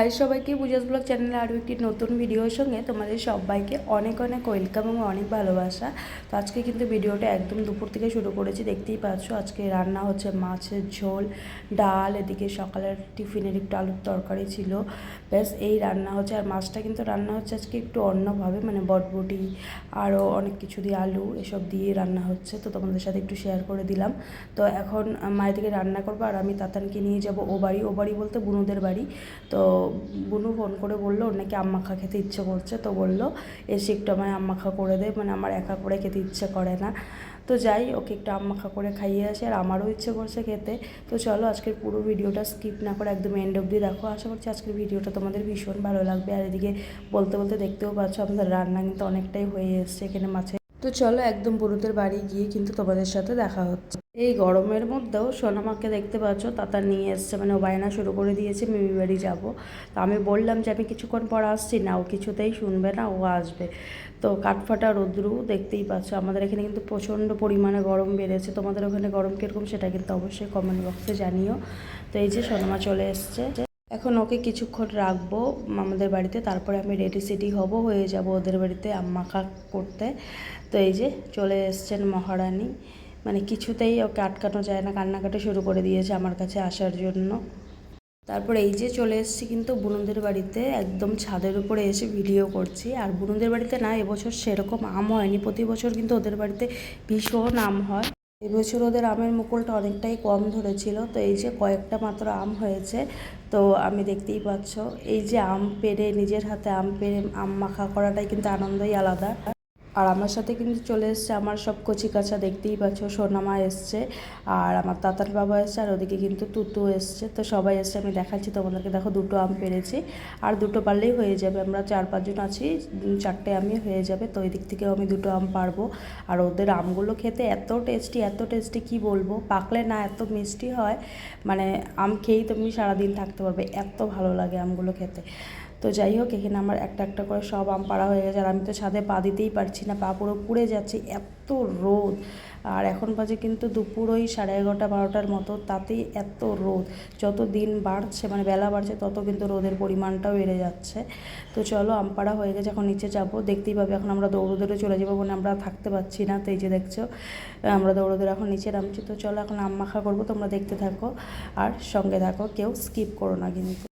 High সবাইকে Puja's blog চ্যানেলে আরও একটি নতুন ভিডিওর সঙ্গে তোমাদের সবাইকে অনেক অনেক ওয়েলকাম এবং অনেক ভালোবাসা। তো আজকে কিন্তু ভিডিওটা একদম দুপুর থেকে শুরু করেছি, দেখতেই পাচ্ছ। আজকে রান্না হচ্ছে মাছের ঝোল, ডাল, এদিকে সকালের টিফিনের একটু আলুর তরকারি ছিল। ব্যাস, এই রান্না হচ্ছে। আর মাছটা কিন্তু রান্না হচ্ছে আজকে একটু অন্যভাবে মানে বটবটি, আরও অনেক কিছু দিয়ে আলু, এসব দিয়ে রান্না হচ্ছে। তো তোমাদের সাথে একটু শেয়ার করে দিলাম। তো এখন মায়ের দিকে রান্না করব আর আমি তাতানকে নিয়ে যাব। ও বাড়ি ও বাড়ি বলতে বুনুদের বাড়ি। তো বুনু ফোন করে বলল, ওর নাকি আম্মাখা খেতে ইচ্ছে করছে। তো বলল, এসে একটু আমায় আম্মাখা করে দে মানে আমার একা করে খেতে ইচ্ছে করে না। তো যাই, ওকে একটু আম্মাখা করে খাইয়ে আসি, আর আমারও ইচ্ছে করছে খেতে। তো চলো, আজকের পুরো ভিডিওটা স্কিপ না করে একদম এন্ড অবধি দেখো। আশা করছি আজকের ভিডিওটা তোমাদের ভীষণ ভালো লাগবে। আর এদিকে বলতে বলতে দেখতেও পাচ্ছ, আমাদের রান্না কিন্তু অনেকটাই হয়ে এসছে এখানে মাছে তো চলো, একদম বুড়োদের বাড়ি গিয়ে কিন্তু তোমাদের সাথে দেখা হচ্ছে। এই গরমের মধ্যেও সোনামাকে দেখতে পাচ্ছ তাতা নিয়ে এসছে। মানে ও বায়না শুরু করে দিয়েছে মিমি বাড়ি যাব। তো আমি বললাম যে আমি কিছুক্ষণ পর আসছি, না, ও কিছুতেই শুনবে না, ও আসবে। তো কাঠফাটা রৌদ্রু দেখতেই পাচ্ছ, আমাদের এখানে কিন্তু প্রচণ্ড পরিমাণে গরম বেড়েছে। তোমাদের ওখানে গরম কীরকম সেটা কিন্তু অবশ্যই কমেন্ট বক্সে জানিও। তো এই যে সোনামা চলে এসছে। এখন ওকে কিছুক্ষণ রাখব আমাদের বাড়িতে, তারপরে আমি রেডি সেডি হব, হয়ে যাব ওদের বাড়িতে আম্মাখা করতে। তো এই যে চলে এসছেন মহারানী। মানে কিছুতেই ওকে আটকানো যায় না, কান্নাকাটি শুরু করে দিয়েছে আমার কাছে আসার জন্য। তারপর এই যে চলে এসেছি কিন্তু বুনুদের বাড়িতে, একদম ছাদের উপরে এসে ভিডিও করছি। আর বুনুদের বাড়িতে না, এবছর সেরকম আম হয়নি। প্রতি বছর কিন্তু ওদের বাড়িতে ভীষণ আম হয়। এবছর ওদের আমের মুকুলটা অনেকটাই কম ধরেছিল। তো এই যে কয়েকটা মাত্র আম হয়েছে, তো আমি দেখতেই পাচ্ছ। এই যে আম পেরে নিজের হাতে আম পেরে আম মাখা করাটাই কিন্তু আনন্দই আলাদা। আর আমার সাথে কিন্তু চলে এসছে আমার সব কচি কাছা দেখতেই পাচ্ছ, সোনামা এসছে আর আমার তাতার বাবা এসছে আর ওদিকে কিন্তু তুতু এসছে। তো সবাই এসছে, আমি দেখাচ্ছি তোমাদেরকে। দেখো দুটো আম পেরেছি আর দুটো পারলেই হয়ে যাবে। আমরা চার পাঁচজন আছি চারটে আমই হয়ে যাবে। তো ওই দিক থেকেও আমি দুটো আম পারব। আর ওদের আমগুলো খেতে এত টেস্টি এত টেস্টি কি বলব? পাকলে না এত মিষ্টি হয়। মানে আম খেয়েই তুমি সারাদিন থাকতে পারবে। এত ভালো লাগে আমগুলো খেতে। তো যাই হোক, এখানে আমার একটা একটা করে সব আম পাড়া হয়ে গেছে। আর আমি তো ছাদে পা দিতেই পারছি না, পা পুরো পুড়ে যাচ্ছে, এত রোদ। আর এখন বাজে কিন্তু দুপুর ওই সাড়ে এগারোটা, বারোটার মতো, তাতেই এত রোদ। যত দিন বাড়ছে মানে বেলা বাড়ছে, তত কিন্তু রোদের পরিমাণটাও বেড়ে যাচ্ছে। তো চলো, আম পাড়া হয়ে গেছে, এখন নিচে যাব। দেখতেই পাবে, এখন আমরা দৌড়ো দৌড়ে চলে যাব মানে আমরা থাকতে পারছি না। তো এই যে দেখছ, আমরা দৌড়ো দৌড়ে এখন নিচে নামছি। তো চলো, এখন আম মাখা করব, তোমরা দেখতে থাকো। আর সঙ্গে থাকো, কেউ স্কিপ করো না কিন্তু।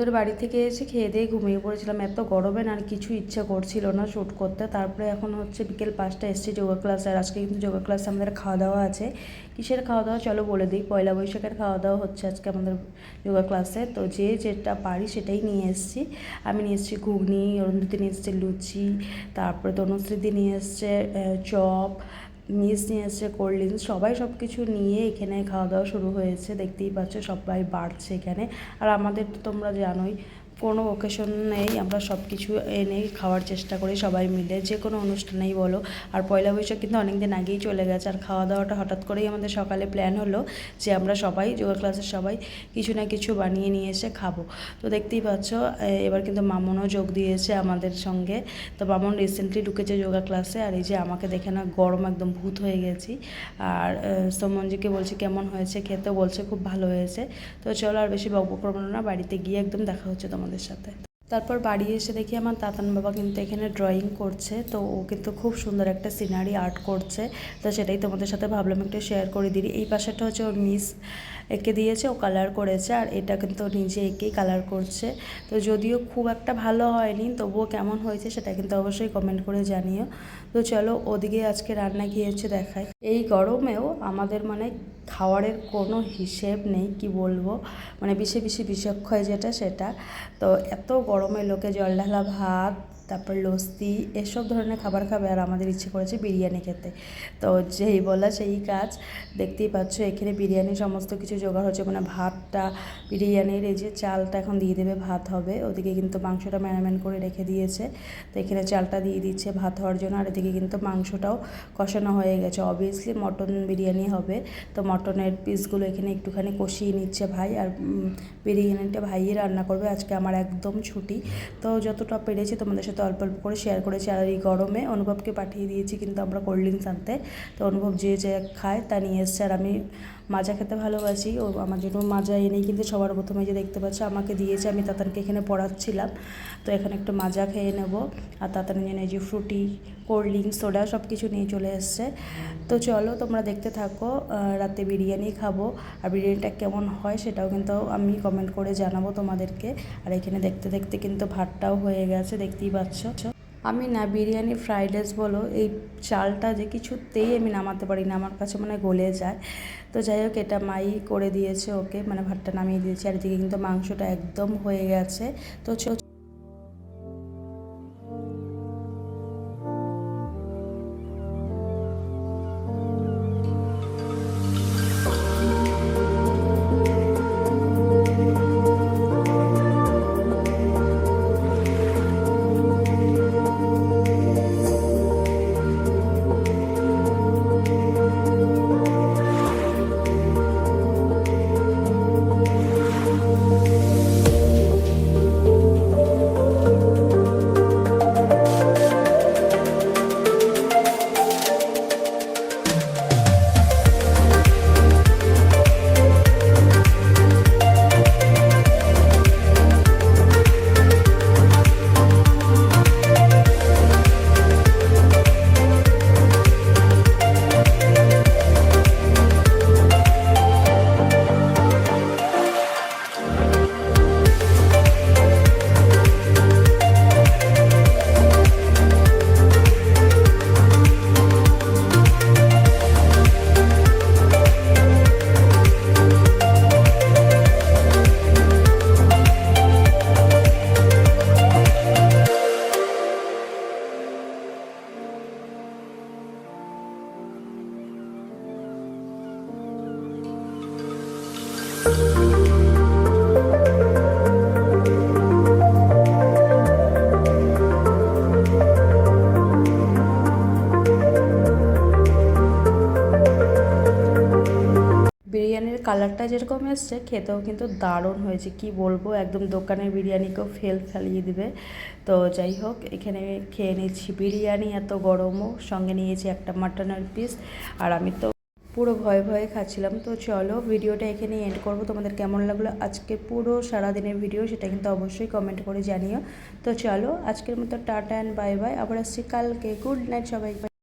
বনুদের বাড়ি থেকে এসে খেয়ে দিয়ে ঘুমিয়ে পড়েছিলাম। এত গরমে আর কিছু ইচ্ছা করছিল না শ্যুট করতে। তারপরে এখন হচ্ছে বিকেল পাঁচটা এসেছি যোগা ক্লাসে আর আজকে কিন্তু যোগা ক্লাসে আমাদের খাওয়া দাওয়া আছে। কিসের খাওয়া দাওয়া চলো বলে দিই। পয়লা বৈশাখের খাওয়া দাওয়া হচ্ছে আজকে আমাদের যোগা ক্লাসে। তো যে যেটা পারি সেটাই নিয়ে এসেছি। আমি নিয়ে এসেছি ঘুগনি, অরুন্ধতি নিয়ে এসেছে লুচি, তারপরে তনুশ্রীদি নিয়ে এসছে চপ মিস নিয়ে এসছে কোল্ড ড্রিঙ্কস সবাই সব কিছু নিয়ে এখানে খাওয়া দাওয়া শুরু হয়েছে। দেখতেই পাচ্ছ সবাই বাড়ছে এখানে। আর আমাদের তো তোমরা জানোই কোনো ওকেশন নেই, আমরা সব কিছু এনে খাওয়ার চেষ্টা করি সবাই মিলে যে কোনো অনুষ্ঠানেই বলো। আর পয়লা বৈশাখ কিন্তু অনেক দিন আগেই চলে গেছে, আর খাওয়া দাওয়াটা হঠাৎ করেই আমাদের সকালে প্ল্যান হলো যে আমরা সবাই, যোগা ক্লাসের সবাই কিছু না কিছু বানিয়ে নিয়ে এসে খাব। তো দেখতেই পাচ্ছ এবার কিন্তু মামনও যোগ দিয়েছে আমাদের সঙ্গে। তো মামন রিসেন্টলি ঢুকেছে যোগা ক্লাসে আর এই যে আমাকে দেখে না গরম একদম ভূত হয়ে গেছি। আর সোমনজিকে বলছি কেমন হয়েছে খেতে বলছে খুব ভালো হয়েছে। তো চলো আর বেশি বকবক করব না, বাড়িতে গিয়ে একদম দেখা হচ্ছে তোমাদের সাথে। তারপর বাড়ি এসে দেখি আমার তাতান বাবা কিন্তু এখানে ড্রয়িং করছে, তো ও কিন্তু খুব সুন্দর একটা সিনারি আর্ট করছে। তো সেটাই তোমাদের সাথে ভাবলাম একটু শেয়ার করে দিই। এই পাশেরটা হচ্ছে ওর মিস এঁকে দিয়েছে, ও কালার করেছে, আর এটা কিন্তু নিজে এঁকেই কালার করছে। তো যদিও খুব একটা ভালো হয়নি, তবুও কেমন হয়েছে সেটা কিন্তু অবশ্যই কমেন্ট করে জানিও। তো চলো ওদিকে আজকে রান্না গিয়েছে দেখায় এই গরমেও আমাদের মানে খাওয়ারের কোনো হিসেব নেই, কি বলব? মানে বেশি বেশি বিষক্ষয় যেটা, সেটা। তো এত গরমে লোকে জল ঢালা ভাত তারপর লস্যি, এসব ধরনের খাবার খাবে আর আমাদের ইচ্ছে করেছে বিরিয়ানি খেতে। তো যেই বলা সেই কাজ, দেখতেই পাচ্ছ এখানে বিরিয়ানি সমস্ত কিছু জোগাড় হচ্ছে মানে ভাতটা, বিরিয়ানির এই যে চালটা এখন দিয়ে দেবে, ভাত হবে। ওদিকে কিন্তু মাংসটা ম্যারিনেট করে রেখে দিয়েছে। তো এখানে চালটা দিয়ে দিচ্ছে ভাত হওয়ার জন্য আর এদিকে কিন্তু মাংসটাও কষানো হয়ে গেছে। অবভিয়াসলি মটন বিরিয়ানি হবে। তো মটনের পিসগুলো এখানে একটুখানি কষিয়ে নিচ্ছে ভাই আর বিরিয়ানিটা ভাইই রান্না করবে। আজকে আমার একদম ছুটি। তো যতটা পেরেছি তোমাদের সাথে অল্প অল্প করে শেয়ার করেছি আর এই গরমে অনুভবকে পাঠিয়ে দিয়েছি কিন্তু আমরা কোল্ড ড্রিঙ্কস আনতে। তো অনুভব যে যে খায় তা নিয়ে এসছে আর আমি মাজা খেতে ভালোবাসি। ও আমার জন্য মাজা এনেই কিন্তু সবার প্রথমে যে দেখতে পাচ্ছ, আমাকে দিয়েছে, আমি তাতানকে এখানে পড়াচ্ছিলাম। তো এখানে একটু মাজা খেয়ে নেব। আর তাতানের জন্য যে ফ্রুটি, কোল্ড ড্রিঙ্কস, সোডা সব কিছু নিয়ে চলে এসছে। তো চলো তোমরা দেখতে থাকো রাতে বিরিয়ানি খাব। আর বিরিয়ানিটা কেমন হয় সেটাও কিন্তু আমি কমেন্ট করে জানাব তোমাদেরকে। আর এখানে দেখতে দেখতে কিন্তু ভাতটাও হয়ে গেছে, দেখতেই পাচ্ছ। আমি না বিরিয়ানি ফ্রাইড রাইস বলো, এই চালটা যে কিছুতেই আমি নামাতে পারি না, আমার কাছে মানে গলে যায়। তো যাই হোক, এটা মাই করে দিয়েছে ওকে মানে ভাতটা নামিয়ে দিয়েছে। আর এদিকে কিন্তু মাংসটা একদম হয়ে গেছে। তো কালারটা যেরকম এসছে, খেতেও কিন্তু দারুণ হয়েছে। কি বলব, একদম দোকানের বিরিয়ানিকেও ফেল ফেলিয়ে দিবে। তো যাই হোক, এখানে খেয়ে নিচ্ছি বিরিয়ানি এত গরমও। সঙ্গে নিয়েছি একটা মাটনের পিস আর আমি তো পুরো ভয়ে ভয়ে খাচ্ছিলাম। তো চলো, ভিডিওটা এখানে এন্ড করব। তোমাদের কেমন লাগল আজকে পুরো সারাদিনের ভিডিও সেটা কিন্তু অবশ্যই কমেন্ট করে জানিও। তো চলো, আজকের মতো টাটা অ্যান্ড বাই বাই আবার আসছি কালকে। গুড নাইট সবাই